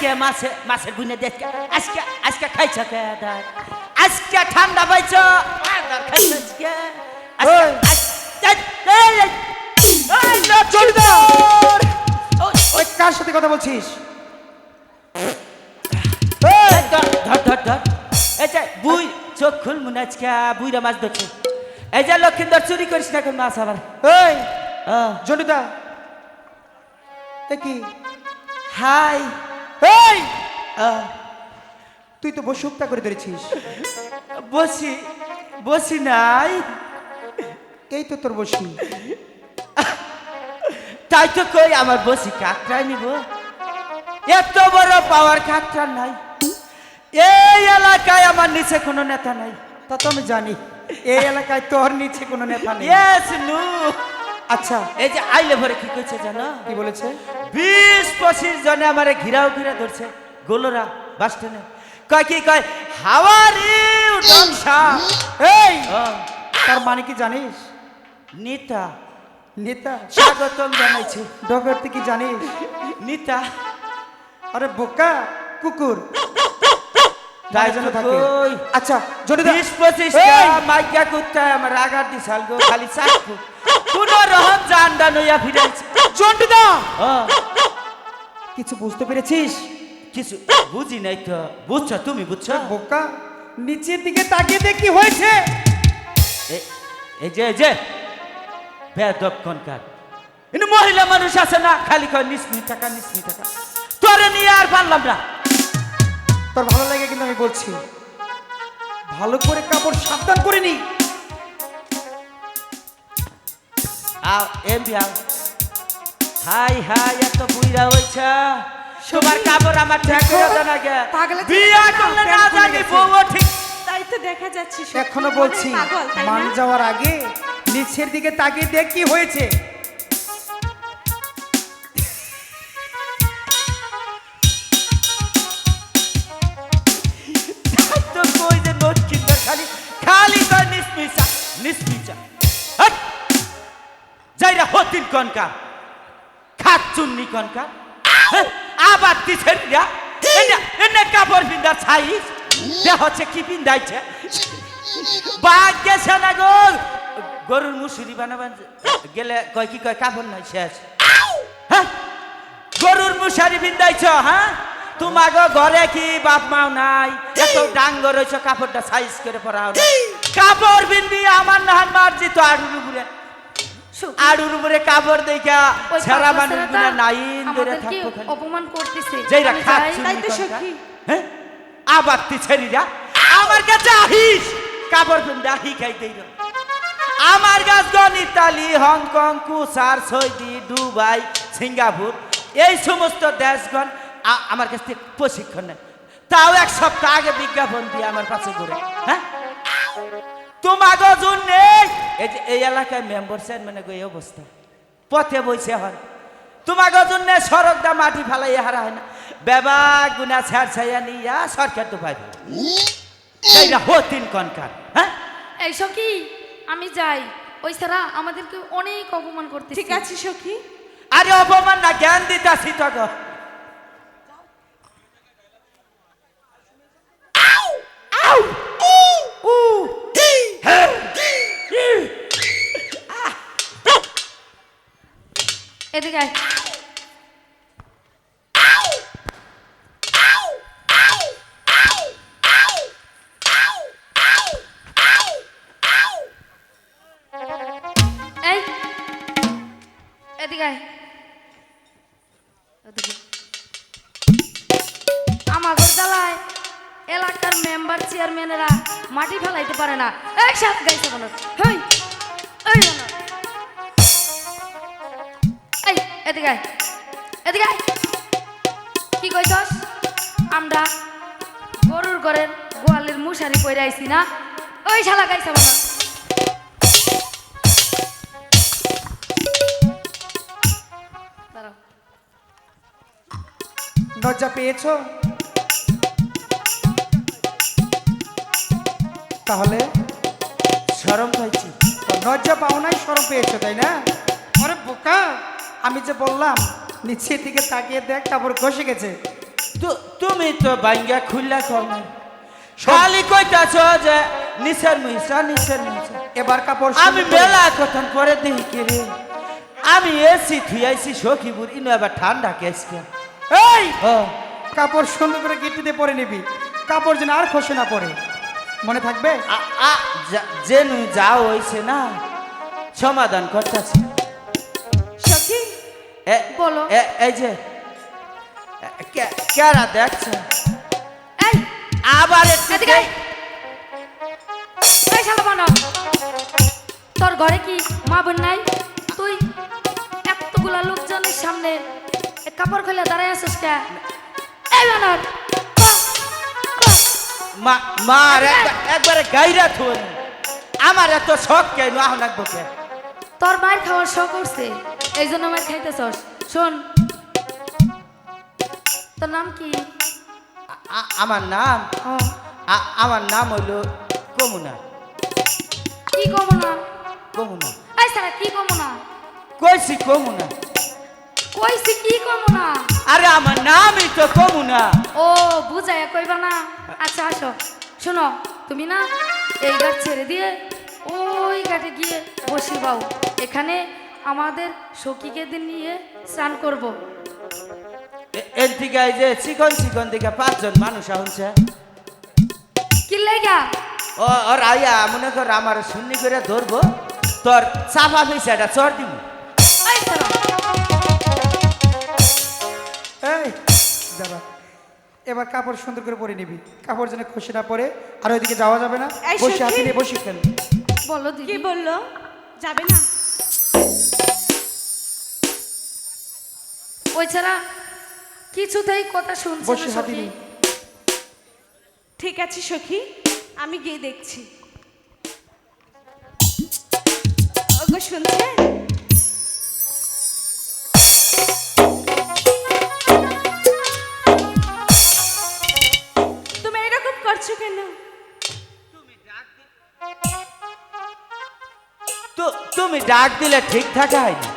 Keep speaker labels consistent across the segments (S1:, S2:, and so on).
S1: কে মাছে মাছের বুনে দেখে আজকে আজকে খাইছ কে আজকে ঠান্ডা পাইছ?
S2: কার সাথে কথা বলছিস?
S1: ধর, ধর, ধর, ধর। এই যে বুই চোখ খুল মনে আজকে বুইরা মাছ ধরছে। এই যে লক্ষিন্দর চুরি করিস না মাছ আবার?
S2: এই জনিতা কি?
S1: হাই।
S2: এই তুই তো বসে উপটা করে ধরেছিস।
S1: বসি বসি নাই।
S2: এই তো তোর বসি।
S1: তাই তো কই আমার বসি কাকড়াই নিব। এত বড় পাওয়ার কাকড়া নাই। এই এলাকায় আমার নিচে কোনো নেতা নাই।
S2: তা তো আমি জানি এই এলাকায় তোর নিচে কোনো নেতা নেই।
S1: নু
S2: আচ্ছা।
S1: এই যে আইলে ভরে কি কইছে জানো?
S2: কি বলেছে?
S1: বিশ পঁচিশ জনে আমারে ঘিরাও ঘিরে ধরছে। গোলরা বাস স্ট্যান্ডে। কয় কি কয় হাওয়ার ইউ ডংসা
S2: এই তার মানে কি জানিস?
S1: নিতা।
S2: নেতা?
S1: স্বাগতম জানাইছি।
S2: ডগর তুই কি জানিস?
S1: নিতা।
S2: আরে বোকা কুকুর।
S1: তাই
S2: যেন
S1: তো
S2: থাকে। আচ্ছা জনিতা
S1: বিশ পঁচিশ! মাইকা কুত্তায় আমার আগার দিছাল গো খালি চাকু। কোন রকম জানডা নইয়া ফিরেছে
S2: জন্টুদা কিছু বুঝতে পেরেছিস?
S1: কিছু বুঝি নাই তো। বুঝছ তুমি বুঝছ?
S2: বোকা নিচের দিকে তাকিয়ে দেখি হয়েছে।
S1: এই যে এই যে। বেদব কনকার। মহিলা মানুষ আছে না? খালি কয় নিসমি টাকা নিসমি টাকা। তোরে নিয়ে আর পারলাম না।
S2: তোর ভালো লাগে কিন্তু আমি বলছি। ভালো করে কাপড় সাবধান করে নি।
S1: হাই হাই এত বুইরা হইছে। তোমার কাপড় আমার ঠেক করে দেন বিয়া করলে না জানি বউ ঠিক
S3: তাই তো দেখা যাচ্ছে এখনও
S2: বলছি মান যাওয়ার আগে নিচের দিকে তাকিয়ে দেখ কি হয়েছে।
S1: হতিন কনকা খাট চুন্নি কনকা হ্যাঁ, আবার তিছেরিয়া এনে এনে কাপড় পিন্দার ছাইস? দেহ হচ্ছে কি পিন্দাইছে বাঘ গেছে না গো? গরুর মুসুরি বানাবান গেলে কয় কি কয় কাপড় নাই শেষ। হ্যাঁ? গরুর মুশারি বিন্দাইছ হ্যাঁ? তোমাগো ঘরে কি বাপ মাও নাই? এত ডাঙ্গ রয়েছ কাপড়টা সাইজ করে পরাও কাপড় বিন্দি আমার নাহান মারজি তো আড়ুর আড়ুর উপরে কাপড় দেখা সারা মানুষ গুনা নাইন ধরে থাকব
S4: অপমান করতেছে। যাই।
S1: কনকা, হ্যাঁ? আবার তুই ছেড়িরা আমার কাছে আহিস। কাপড় পিন্দা হিখাই দেই আমার গাছ গন ইতালি হংকং কুসার সৌদি দুবাই সিঙ্গাপুর এই সমস্ত দেশগণ আমার কাছ থেকে প্রশিক্ষণ নেয়। তাও এক সপ্তাহ আগে বিজ্ঞাপন দিয়ে আমার কাছে ঘুরে। হ্যাঁ? তোমাগো জুন নেই এই যে এই এলাকায় মেম্বার চেয়ারম্যানে এই অবস্থা। পথে বইছে হয়। তোমাগো জন্য সড়ক দা মাটি ফালাই হারা হয় না। বেবা গুনা ছাড় ছাইয়া নিয়া সরকার তো পাইবে সেইটা হতিন কনকার হ্যাঁ?
S4: এই সখী আমি যাই। ওই সারা আমাদেরকে অনেক অপমান করতে
S3: ঠিক আছে সখী।
S1: আরে অপমান না জ্ঞান দিতাছি তো
S4: এদিকে আয়। এলাকার মেম্বার চেয়ারম্যানেরা মাটি ফেলাইতে পারে না। এক সাথে গাইছে মনে হেই, এই এদিকে আয়। এদিকে। কি কইছস? আমরা গরুর ঘরের গোয়ালের মুশারি পরে আইছি না? ওই শালা গাইছে মনে
S2: লজ্জা পেয়েছ? তাহলে
S1: সরম পাইছি।
S2: লজ্জা পাও নাই সরম পেয়েছ, তাই না? আরে বোকা! আমি যে বললাম নিচের দিকে তাকিয়ে দেখ কাপড় খসে গেছে।
S1: তুমি তো বাইঙ্গা খুললা কম। খালি কইতাছ যে নিচের মিশা নিচের মিশা
S2: এবার কাপড়
S1: আমি মেলা কথন করে দেখি কে রে। আমি এসি থুয়াইছি সখীপুর ইনো এবার ঠান্ডা কেসকে
S2: এই! কাপড় সুন্দর করে গিট্টিতে পরে নিবি। কাপড় যেন আর খসে না পড়ে। মনে থাকবে?
S1: যেনু যা হইছে না সমাধান করতেছি।
S4: বলো।
S1: এই যে কেরা দেখছে?
S4: এই!
S1: আবার।
S4: তোর ঘরে কি মা বোন নাই? তুই এতগুলা লোকজনের সামনে কাপড় খুলে দাঁড়ায় আছিস কে? এই বানর।
S1: মা মার একবার- একবারে গাইরা থুন আমার এত শখ কেন আহ লাগবো কে
S4: তোর মায়ের খাওয়ার শখ করছে এই জন্য আমার খাইতেছস। শোন। তোর নাম কি?
S1: আমার নাম? আমার নাম হইল কমুনা।
S4: কি কমো না
S1: কমুনা।
S4: এই সারা কি কমো না
S1: কইছি কমুনা।
S4: কইছি কি কমো না
S1: আরে আমার নামই তো কমুনা।
S4: ও বুঝায় কইবা না। আচ্ছা আসো। শোনো তুমি না এই ঘাট ছেড়ে দিয়ে ওই ঘাটে গিয়ে বসি বাউ এখানে আমাদের সখীকে দিন নিয়ে স্নান করব।
S1: এ- এর যে চিকন চিকন দিকে পাঁচজন মানুষ আহনছে
S4: কি লেগা?
S1: ও ওর আইয়া মনে কর আমার শূন্য করে ধরবো। তোর চাপা হয়েছে এটা চর দিব
S4: এই
S2: দাঁড়া। এবার কাপড় সুন্দর করে পরে নিবি। কাপড় যেন খসে না পড়ে আর ওইদিকে যাওয়া যাবে না।
S3: এই
S2: বসে। হাতে নিয়ে বসে ফেল
S4: বলো
S3: কি বলল? যাবে না?
S4: ওই ছাড়া কিছুতেই কথা শুনছে
S2: বসে
S4: না সখী।
S3: ঠিক আছে সখী আমি গিয়ে দেখছি। ওগো শুনছেন তুমি এরকম করছ কেন?
S1: তো তুমি ডাক দিলে ঠিক থাকা হয়নি।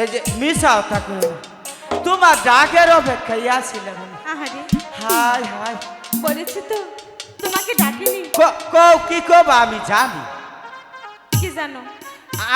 S1: এই যে মিশাও থাকো তোমার ডাকের অপেক্ষায় আসছিলাম
S3: আহারে।
S1: হাই হাই
S3: বলেছি তো তোমাকে ডাকিনি।
S1: কও কি কব আমি জানি।
S3: কি জানো?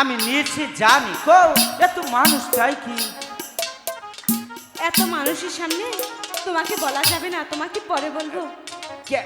S1: আমি নিশ্চিত জানি। কও এত মানুষ চাই কি?
S3: এত মানুষের সামনে তোমাকে বলা যাবে না তোমাকে পরে বলব।
S1: কে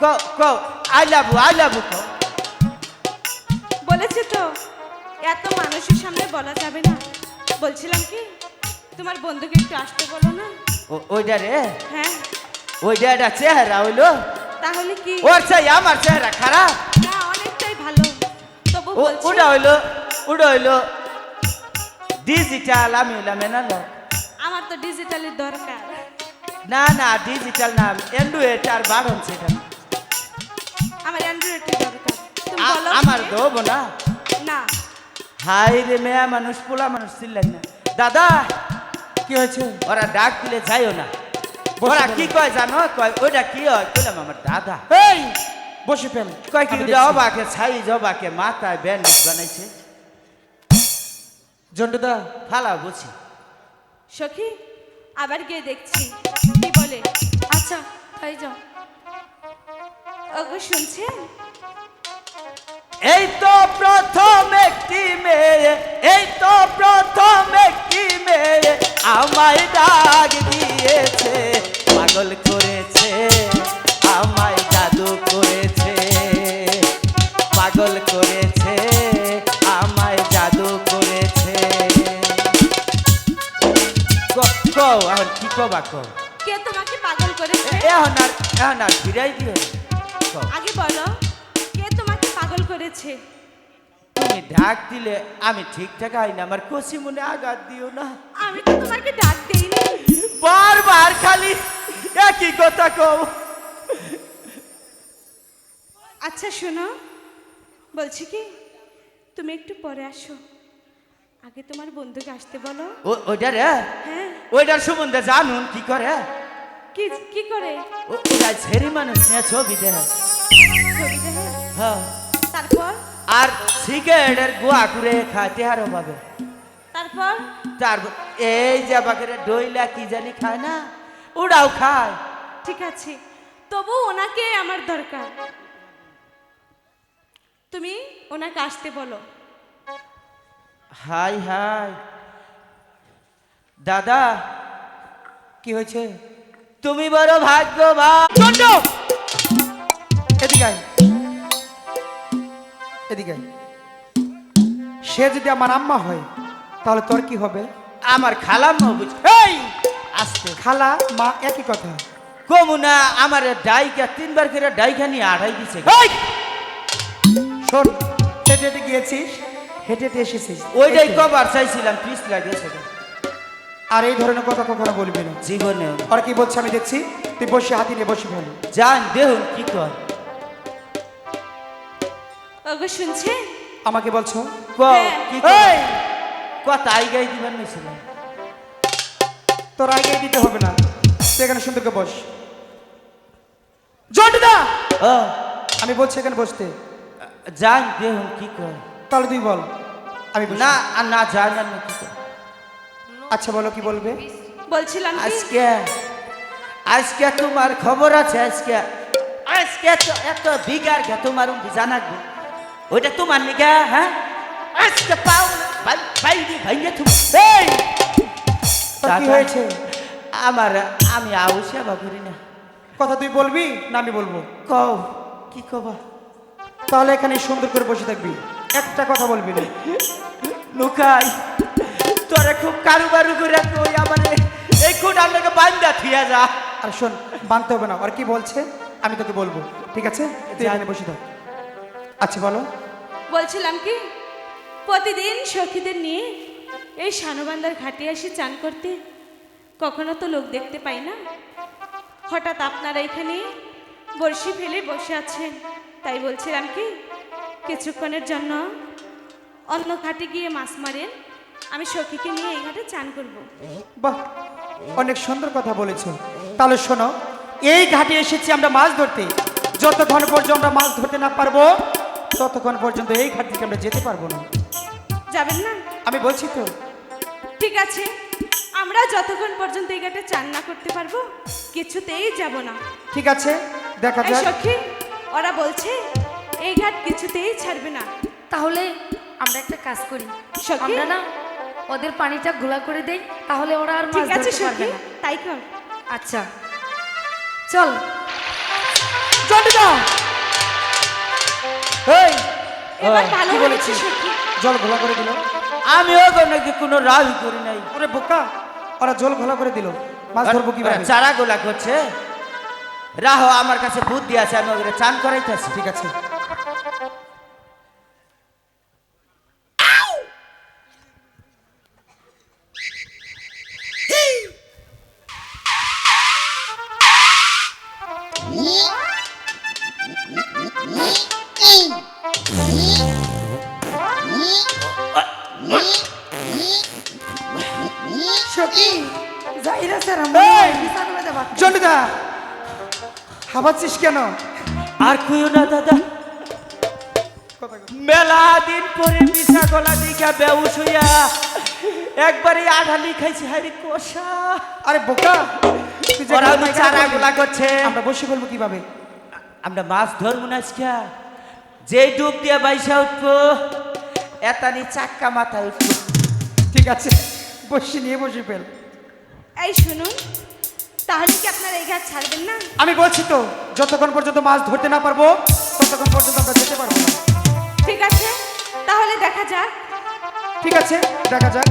S1: কও কও আই লাভ আই লাভ কও।
S3: বলেছি তো এত মানুষের সামনে বলা যাবে না। বলছিলাম কি? তোমার বন্ধুকে একটু আসতে বলো না?
S1: ওইটা রে?
S3: হ্যাঁ।
S1: ওইটা একটা চেহারা হইল।
S3: তাহলে কি?
S1: ওর চাই আমার চেহারা খারাপ।
S3: না অনেকটাই ভালো। তবু বলছি
S1: ওটা হইল ওটা হইল ডিজিটাল আমি হইলাম এনালো
S3: আমার তো ডিজিটালের দরকার।
S1: না না ডিজিটাল না অ্যান্ড্রয়েড আর বারণ সেটা
S3: আমার অ্যান্ড্রয়েডের দরকার। তুমি বলো
S1: আমার। দেবো না?
S3: না।
S1: হাই রে মেয়া মানুষ পোলা মানুষ চিল্লাই না। দাদা
S2: কি হয়েছে?
S1: ওরা ডাক দিলে যাইও না। ওরা কি কয় জানো? কয় ওইটা কি হয়? কইলাম আমার দাদা।
S2: এই বসে ফেল।
S1: কয় কি। অবাকে ছাই জবাকে মাথায় ব্যান্ডেজ বানাইছে।
S2: জন্ডুদা
S1: ফালা বুঝি।
S3: সখি আবার গিয়ে দেখছি। কি বলে?
S4: আচ্ছা তাই যাও।
S3: ওগো শুনছেন?
S1: এই তো প্রথম একটি মেয়ে এই তো প্রথম একটি মেয়ে আমায় ডাক দিয়েছে পাগল করেছে আমায় জাদু করেছে পাগল করেছে আমায় জাদু করেছে। ক- কও আর কি কবা কও
S3: কে তোমাকে পাগল করেছে?
S1: এখন আর এখন আর ফিরাই দিও
S3: আগে বলো। পাগল করেছে।
S1: তুমি ডাক দিলে আমি ঠিকঠাক আই না আমার কষি মনে আঘাত দিও না।
S3: আমি তো তোমাকে ডাক দেইনি।
S1: বারবার খালি একই কথা কও।
S3: আচ্ছা শোনো বলছি কি তুমি একটু পরে আসো। আগে তোমার বন্ধুকে আসতে বলো।
S1: ও- ওইটা রে?
S3: হ্যাঁ।
S1: ওইটার সম্বন্ধে জানুন কি করে?
S3: কি কি করে?
S1: ও- ওরা ছেড়ি মানুষ ছবি দেয়।
S3: ছবি দেখে
S1: হ্যাঁ। আর সিগারেটের গোয়া করে খাইতে আরও পাবে
S3: তারপর?
S1: তার এই যে বাকের ডইলা কি জানি খায় না ওরাও খায়।
S3: ঠিক আছে তবু ওনাকে আমার দরকার। তুমি ওনাকে আসতে বলো।
S1: হাই হাই। দাদা
S2: কি হয়েছে?
S1: তুমি বড় ভাগ্যবান।
S2: চন্ড! এদিকে সে যদি আমার আম্মা হয় তাহলে তোর কি হবে?
S1: আমার খালাম বুঝ এই আসতে।
S2: খালা মা একই কথা।
S1: কমুনা আমার ডাইকা তিনবার করে ডাইকা নিয়ে আড়াই দিছে।
S2: শোন হেঁটে হেঁটে গিয়েছিস হেঁটে হেঁটে এসেছিস।
S1: ওইটাই কবার চাইছিলাম পিস লাগেছে
S2: আর এই ধরনের কথা কখনো বলবি না।
S1: জীবনে
S2: আর কি বলছে আমি দেখছি? তুই বসে হাতি নিয়ে বসে ফেল।
S1: যান দেহুন কি কর
S3: ওগো শুনছে?
S2: আমাকে বলছো?
S1: ক
S3: হ্যাঁ।
S1: কি
S2: এই!
S1: কথা আইগাই নিছিলাম
S2: তোর আগে দিতে হবে না। তুই এখানে সুন্দরকে বস। জন্টুদা
S1: ও।
S2: আমি বলছি এখানে বসতে।
S1: জান দেহুন কি কর
S2: তাহলে তুই বল। আমি।
S1: না আর না জান আমি কি কর
S2: আচ্ছা বলো কি বলবে?
S3: বলছিলাম
S1: আজকে আজকে তোমার খবর আছে আজকে আজকে তো এত বিগার গে তোমার জানাব ওইটা তোমার নিগা হ্যাঁ? আজকে পাও বাইরে ভাইয়া তুমি এই!
S2: কি হয়েছে?
S1: আমার আমি আউ সেবা করি না।
S2: কথা তুই বলবি না আমি বলব?
S1: কও কি কবা?
S2: তাহলে এখানে সুন্দর করে বসে থাকবি। একটা কথা বলবি না।
S1: লুকাই তোরে খুব কারুবারু করে কই আমার। এই কোটা আমাকে বান্দা থিয়া যা।
S2: আর শোন বানতে হবে না। আর কি বলছে আমি তোকে বলব। ঠিক আছে? তুই এখানে বসে থাক। আচ্ছা বলো।
S3: বলছিলাম কি প্রতিদিন সখীদের নিয়ে এই শানবান্দার ঘাটে আসি চান করতে কখনো তো লোক দেখতে পাই না। হঠাৎ আপনারা এখানে বড়শি ফেলে বসে আছেন। তাই বলছিলাম কি কিছুক্ষণের জন্য অন্য ঘাটে গিয়ে মাছ মারেন। আমি সখীকে নিয়ে এই ঘাটে চান করব।
S2: বাহ অনেক সুন্দর কথা বলেছ। তাহলে শোনো এই ঘাটে এসেছি আমরা মাছ ধরতে। যতক্ষণ পর্যন্ত আমরা মাছ ধরতে না পারব ততক্ষণ পর্যন্ত এই ঘাট থেকে আমরা যেতে পারব না।
S3: যাবেন না?
S2: আমি বলছি তো।
S3: ঠিক আছে। আমরা যতক্ষণ পর্যন্ত এই ঘাটে চান না করতে পারব কিছুতেই যাব না।
S2: ঠিক আছে দেখা যাক।
S3: সখী ওরা বলছে এই ঘাট কিছুতেই ছাড়বে না।
S4: তাহলে আমরা একটা কাজ করি? আমরা না ওদের পানিটা ঘোলা করে দেই তাহলে ওরা আর মাছ ধরতে পারবে না।
S3: তাই কর।
S4: আচ্ছা। চল।
S2: চন্ডিদা এই
S3: এবার ভালো
S2: কি বলেছিস? জল ঘোলা করে দিল।
S1: আমিও তো নাকি কোনো রাহি করি নাই।
S2: ওরে বোকা ওরা জল ঘোলা করে দিল। মাছ ধরবো কীভাবে?
S1: চারা গোলা করছে। রাহো আমার কাছে বুদ্ধি আছে আমি ওদের চান করাইতেছি।
S2: ঠিক আছে। হাবাচ্ছিস কেন?
S1: আর কইও না দাদা। মেলা দিন পরে মিশা গলা দিকা বেউস হইয়া একবারে আধালি খাইছি হারি কষা।
S2: আরে বোকা তুই যে
S1: ওরা চারা গোলা করছে।
S2: আমরা বসে বলব কীভাবে?
S1: আমরা মাছ ধরবো না আজকে। যেই ডুব দিয়ে বাইসা উঠবো এতানি চাক্কা মাথায় উঠবো।
S2: ঠিক আছে বসে নিয়ে বসে ফেল।
S3: এই শুনুন তাহলে কি আপনারা এই ঘাট ছাড়বেন না?
S2: আমি বলছি তো যতক্ষণ পর্যন্ত মাছ ধরতে না পারব ততক্ষণ পর্যন্ত আমরা যেতে পারব না।
S3: ঠিক আছে তাহলে দেখা যাক।
S2: ঠিক আছে দেখা যাক।